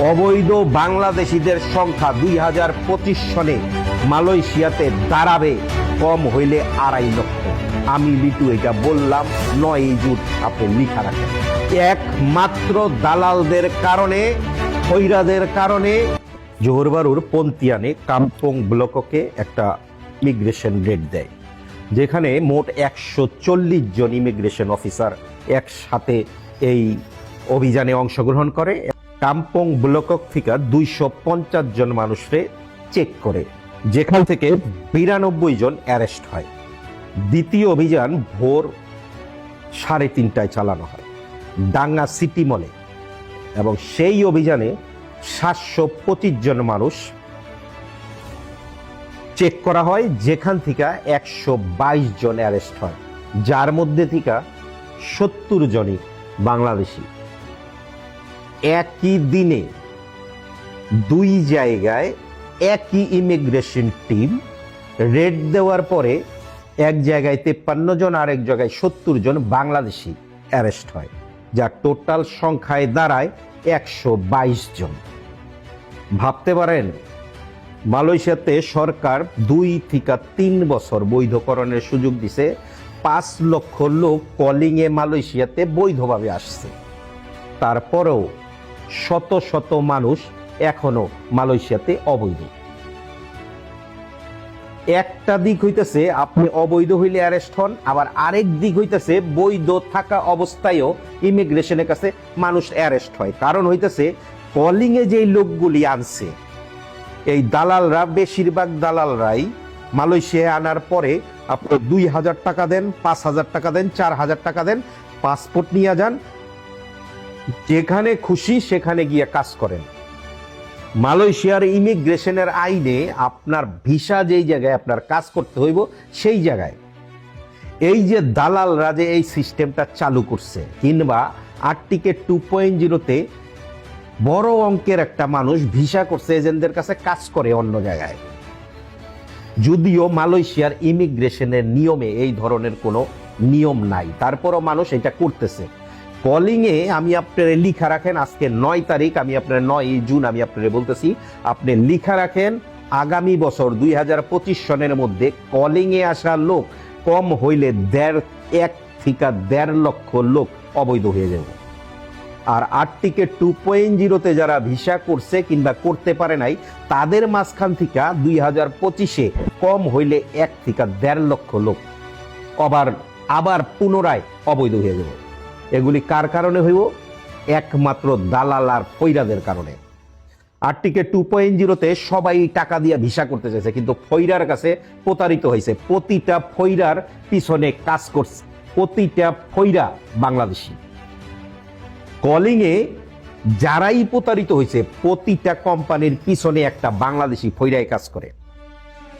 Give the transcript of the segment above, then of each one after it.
অবৈধ বাংলাদেশিদের সংখ্যা দুই হাজার পঁচিশ সনে মালয়েশিয়াতে দাঁড়াবে। কম হইলে আড়াই লক্ষ। আমি লিটু, এটা বললাম, নয় জুট আপনি লিখা রাখেন। একমাত্র দালালদের কারণে খৈরাদের কারণে জোহরবারুর পন্তিয়ানে কাম্পং ব্লককে একটা ইমিগ্রেশন রেট দেয়, যেখানে মোট একশো চল্লিশ জন ইমিগ্রেশন অফিসার একসাথে এই অভিযানে অংশগ্রহণ করে। কাম্পং ব্লকক থেকে দুইশো পঞ্চাশ জন মানুষকে চেক করে, যেখান থেকে বিরানব্বই জন অ্যারেস্ট হয়। দ্বিতীয় অভিযান ভোর সাড়ে তিনটায় চালানো হয়, ডাঙ্গা সিটি মলে। এবং সেই অভিযানে সাতশো পঁচিশ জন মানুষ চেক করা হয়, যেখান থেকে একশো বাইশ জন অ্যারেস্ট হয়, যার মধ্যে থেকে সত্তর জনই বাংলাদেশি। একই দিনে দুই জায়গায় একই ইমিগ্রেশন টিম রেড দেওয়ার পরে এক জায়গায় তেপ্পান্ন জন আর এক জায়গায় সত্তর জন বাংলাদেশি অ্যারেস্ট হয় যা টোটাল সংখ্যায় দাঁড়ায় একশো বাইশ জন। ভাবতে পারেন, মালয়েশিয়াতে সরকার দুই থেকে তিন বছর বৈধকরণের সুযোগ দিছে, পাঁচ লক্ষ লোক কলিংয়ে মালয়েশিয়াতে বৈধভাবে আসছে। তারপরেও শত শত মানুষ এখনও মালয়েশিয়াতে অবৈধ। একটা দিক হইতেছে আপনি অবৈধ হইলে অ্যারেস্ট হন, আবার আরেক দিক হইতেছে বৈধ থাকা অবস্থায়ও ইমিগ্রেশনের কাছে মানুষ অ্যারেস্ট হয়। কারণ হইতেছে কলিংয়ে যেই লোকগুলি আনছে, এই দালালরা, বেশিরভাগ দালালরাই মালয়েশিয়ায় আনার পরে আপনি দুই হাজার টাকা দেন, পাঁচ হাজার টাকা দেন, চার হাজার টাকা দেন পাসপোর্ট নিয়ে যান যেখানে খুশি সেখানে গিয়ে কাজ করেন। মালয়েশিয়ার ইমিগ্রেশনের আইনে আপনার ভিসা যেই জায়গায় আপনার কাজ করতে হইব, সেই জায়গায়। এই যে দালালরা যে এই সিস্টেমটা চালু করছে, কিংবা আর্টিকেট টু পয়েন্ট জিরোতে বড় অঙ্কের একটা মানুষ ভিসা করছে, এজেন্টদের কাছে কাজ করে অন্য জায়গায়। যদিও মালয়েশিয়ার ইমিগ্রেশনের নিয়মে এই ধরনের কোনো নিয়ম নাই, তারপরও মানুষ এটা করতেছে। কলিংয়ে আমি আপনার লিখা রাখেন, আজকে নয় তারিখ, আমি আপনার নয় জুন, আমি আপনার বলতেছি, আপনি লিখা রাখেন, আগামী বছর দুই হাজার পঁচিশ সনের মধ্যে কলিংয়ে আসা লোক কম হইলে দেড়, এক থেকে দেড় লক্ষ লোক অবৈধ হয়ে যাবে। আর আর্টিকে টু পয়েন্ট জিরোতে যারা ভিসা করছে কিংবা করতে পারে নাই, তাদের মাঝখান থেকে দুই হাজার পঁচিশে কম হইলে এক থেকে দেড় লক্ষ লোক আবার আবার পুনরায় অবৈধ হয়ে যাব। এগুলি কার কারণে হইব? একমাত্র দালাল আর ফৈরাদের কারণে। আর্টিকে টু পয়েন্ট জিরোতে সবাই টাকা দিয়ে ভিসা করতে চাইছে, কিন্তু ফৈরার কাছে প্রতারিত হয়েছে। প্রতিটা ফৈরার পিছনে কাজ করছে, প্রতিটা ফৈরা বাংলাদেশি। কলিংয়ে যারাই প্রতারিত হয়েছে, প্রতিটা কোম্পানির পিছনে একটা বাংলাদেশি ফৈরায় কাজ করে।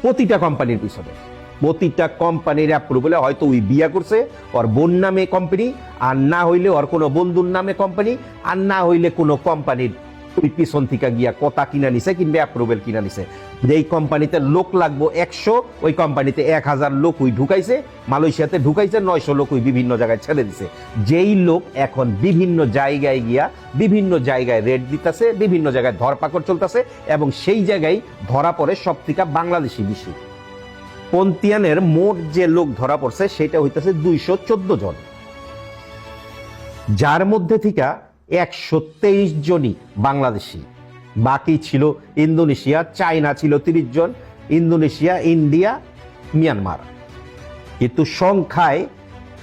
প্রতিটা কোম্পানির পিছনে। প্রতিটা কোম্পানির অ্যাপ্রুভেলে হয়তো ওই বিয়া করছে, ওর বোন নামে কোম্পানি আর না হইলে ওর কোনো বন্ধুর নামে কোম্পানি আর না হইলে কোনো কোম্পানির ওই পিছন থেকে গিয়া কথা কিনা নিছে কিংবা অ্যাপ্রুভেল কিনা নিছে। যেই কোম্পানিতে লোক লাগবো একশো, ওই কোম্পানিতে এক হাজার লোক ওই ঢুকাইছে, মালয়েশিয়াতে ঢুকাইছে, নয়শো লোক ওই বিভিন্ন জায়গায় ছেড়ে দিছে। যেই লোক এখন বিভিন্ন জায়গায় গিয়া বিভিন্ন জায়গায় রেড দিতেছে, বিভিন্ন জায়গায় ধরপাকড় চলতেছে, এবং সেই জায়গায় ধরা পড়ে সব থেকে বাংলাদেশি বেশি। পন্তিয়ানের মোট যে লোক ধরা পড়ছে, সেটা হইতেছে দুইশো চোদ্দ জন। যার মধ্যে থেকে একশো তেইশ জনই বাংলাদেশি। বাকি ছিল ইন্দোনেশিয়া চায়না ছিল তিরিশ জন, ইন্দোনেশিয়া, ইন্ডিয়া, মিয়ানমার। কিন্তু সংখ্যায়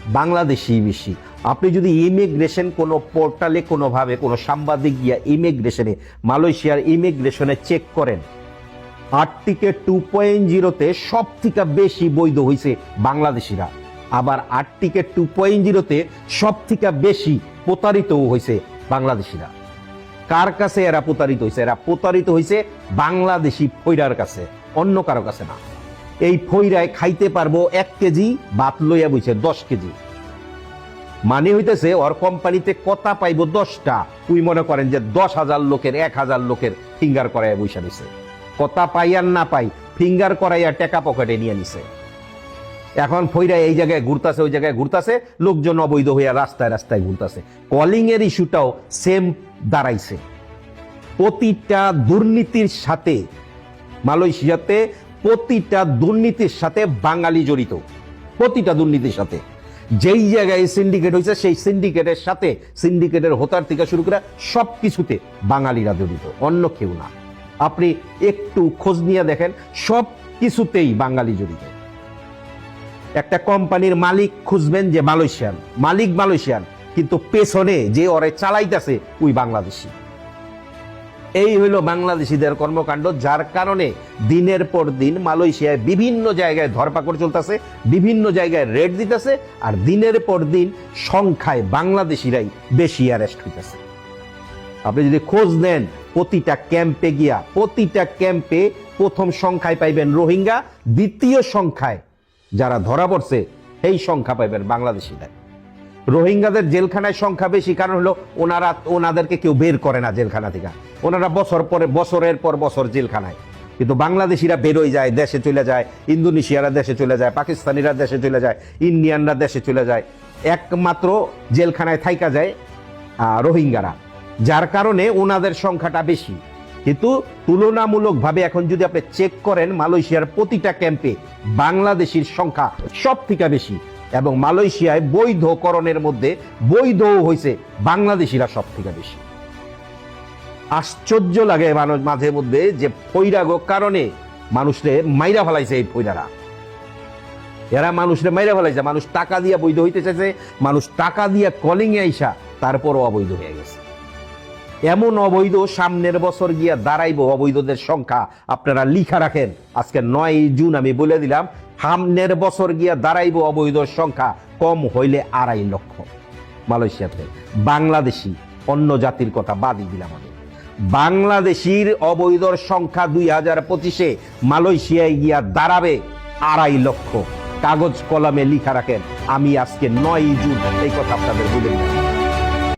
বাংলাদেশি বেশি। আপনি যদি ইমিগ্রেশন কোনো পোর্টালে কোনোভাবে কোনো সাংবাদিক গিয়া ইমিগ্রেশনে, মালয়েশিয়ার ইমিগ্রেশনে চেক করেন আর্টিকে টু পয়েন্ট জিরোতে সব থেকে বেশি বৈধ হয়েছে বাংলাদেশিরা। আবার আর্টিকে টু পয়েন্ট জিরোতে সব থেকে বেশি প্রতারিতও হয়েছে বাংলাদেশিরা। কার কাছে এরা প্রতারিত হয়েছে এরা প্রতারিত হয়েছে বাংলাদেশি ফৈরার কাছে, অন্য কারও কাছে না। এই ফৈরায় খাইতে পারব এক কেজি, ভাত লইয়া বইছে দশ কেজি। মানে হইতেছে ওর কোম্পানিতে কথা পাইবো দশটা। তুই মনে করেন যে দশ হাজার লোকের, এক হাজার লোকের ফিঙ্গার করাইয়া বৈশা নিছে কথা পাই আর না পাই ফিঙ্গার করাইয়া টেকা পকেটে নিয়ে নিছে। এখন ফইরা এই জায়গায় ঘুরতাছে, ওই জায়গায় ঘুরতাছে, লোকজন অবৈধ হইয়া রাস্তায় রাস্তায় ঘুরতাছে। কলিং এর ইস্যুটাও সেম দাঁড়াইছে। প্রতিটা দুর্নীতির সাথে, মালয়েশিয়াতে প্রতিটা দুর্নীতির সাথে বাঙালি জড়িত। প্রতিটা দুর্নীতির সাথে। যেই জায়গায় সিন্ডিকেট হয়েছে সেই সিন্ডিকেটের সাথে সিন্ডিকেটের হোতার থেকে শুরু করে সব কিছুতে বাঙালিরা জড়িত, অন্য কেউ না। আপনি একটু খোঁজ নিয়ে দেখেন, সব কিছুতেই বাঙালি জড়িত। একটা কোম্পানির মালিক খুঁজবেন যে মালয়েশিয়ান, মালিক মালয়েশিয়ান, কিন্তু পেছনে যে ওরে চালাইতেছে, ওই বাংলাদেশি। এই হইল বাংলাদেশিদের কর্মকাণ্ড, যার কারণে দিনের পর দিন মালয়েশিয়ায় বিভিন্ন জায়গায় ধরপাকড় চলতেছে, বিভিন্ন জায়গায় রেড দিতেছে, আর দিনের পর দিন সংখ্যায় বাংলাদেশিরাই বেশি অ্যারেস্ট হইতেছে। আপনি যদি খোঁজ নেন প্রতিটা ক্যাম্পে গিয়া, প্রতিটা ক্যাম্পে প্রথম সংখ্যায় পাইবেন রোহিঙ্গা, দ্বিতীয় সংখ্যায় যারা ধরা পড়ছে এই সংখ্যা পাইবেন বাংলাদেশিরা রোহিঙ্গাদের জেলখানায় সংখ্যা বেশি, কারণ হলো ওনারা, ওনাদেরকে কেউ বের করে না জেলখানা থেকে। ওনারা বছর পরে, বছরের পর বছর জেলখানায়। কিন্তু বাংলাদেশিরা বেরোয় যায়, দেশে চলে যায়, ইন্দোনেশিয়ারা দেশে চলে যায়, পাকিস্তানিরা দেশে চলে যায়, ইন্ডিয়ানরা দেশে চলে যায়। একমাত্র জেলখানায় থাইকা যায় রোহিঙ্গারা। যার কারণে ওনাদের সংখ্যাটা বেশি। কিন্তু তুলনামূলকভাবে এখন যদি আপনি চেক করেন, মালয়েশিয়ার প্রতিটা ক্যাম্পে বাংলাদেশির সংখ্যা সব থেকে বেশি এবং মালয়েশিয়ায় বৈধকরণের মধ্যে বৈধও হয়েছে বাংলাদেশিরা সব থেকে বেশি। আশ্চর্য লাগে মানুষ মাঝে মধ্যে যে ফৈরাগো কারণে মানুষরে মাইরা ফেলাইছে এই ফৈরারা এরা মানুষরে মাইরা ফেলাইছে, মানুষ টাকা দিয়া বৈধ হইতে চাইছে, মানুষ টাকা দিয়া কলিং এ আইসা তারপরও অবৈধ হয়ে গেছে। এমন অবৈধ সামনের বছর গিয়া দাঁড়াইব অবৈধদের সংখ্যা। আপনারা লিখা রাখেন। আজকে নয় জুন আমি বলে দিলাম, সামনের বছর গিয়া দাঁড়াইব অবৈধ সংখ্যা, কম হইলে আড়াই লক্ষ। মালয়েশিয়াতে বাংলাদেশি, অন্য জাতির কথা বাদই দিলাম আমি। বাংলাদেশির অবৈধর সংখ্যা দুই হাজার পঁচিশে মালয়েশিয়ায় গিয়া দাঁড়াবে আড়াই লক্ষ। কাগজ কলমে লিখা রাখেন। আমি আজকে নয় জুন, এই কথা আপনাদের বলে দিলাম।